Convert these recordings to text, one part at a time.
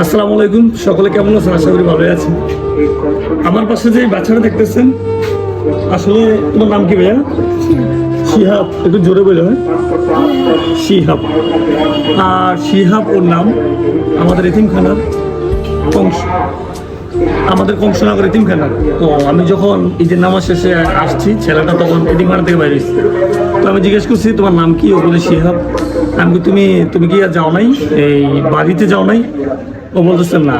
আসসালামু আলাইকুম, সকলে কেমন আছেন? আশা করি ভালোই আছেন। আমার পাশে যে বাচ্চাটা দেখতেছেন, আসলে তোমার নাম কি ভাইয়া? শিহাব, একটু জোরে বলে শিহাব। আর শিহাব, ওর নাম আমাদের এতিমখানার কংস। আমাদের কংসনগর এতিমখানার। তো আমি যখন ঈদের নামাজ শেষে আসছি, ছেলেটা তখন এতিমখানা থেকে বাইরে তো আমি জিজ্ঞেস করছি, তোমার নাম কি? ও বলে, শিহাব। আমি তুমি তুমি কি আর যাও নাই এই বাড়িতে যাও নাই। ও বলতেছে না।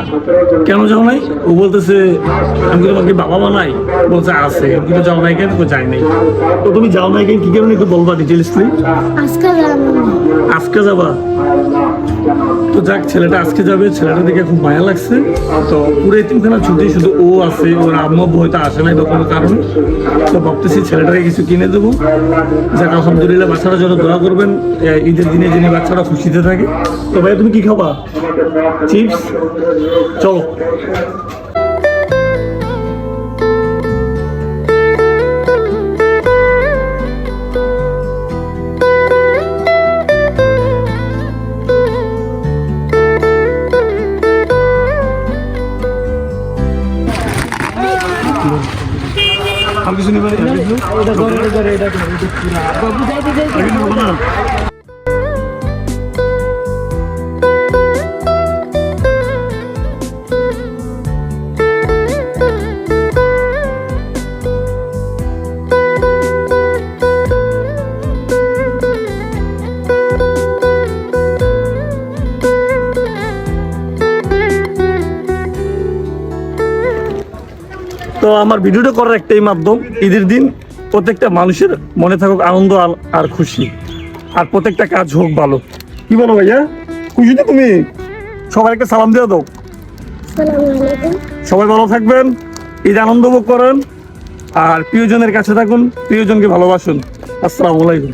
কেন যাও নাই? ও বলতেছে আমি কি তোমার কি বাবা মা নাই বলছে আছে। আমি কিন্তু যাও নাই কেন? ও যাই নাই। তো তুমি যাও নাই কেন? কি কারণে একটু বলবা ডিটেলসলি আজকে যাব আজকে যাবা? তো যাক ছেলেটা আজকে যাবে। ছেলেটা দেখে খুব মায়া লাগছে। তো পুরো এতিমখানা ছুটি শুধু ও আছে। ওর আম্মু হয়তো আসে নাই বা কোনো কারণে। তো ভাবতেছি ছেলেটাকে কিছু কিনে দেবো। যাক আলহামদুলিল্লাহ বাচ্চারা জন্য দোয়া করবেন। ঈদের দিনে যিনি বাচ্চারা খুশিতে থাকে। তো ভাই তুমি কি খাবা? চিপস? চলো আর কিছু নিবেন তো আমার ভিডিওটা করার একটাই মাধ্যম ঈদের দিন প্রত্যেকটা মানুষের মনে থাকুক আনন্দ আর- খুশি। আর প্রত্যেকটা কাজ হোক ভালো। কি বলো ভাইয়া? খুশি তো তুমি সবাই একটা সালাম দিয়ে দাও। সবাই ভালো থাকবেন ঈদ আনন্দ ভোগ করেন আর প্রিয়জনের কাছে থাকুন প্রিয়জনকে ভালোবাসুন। আসসালামু আলাইকুম।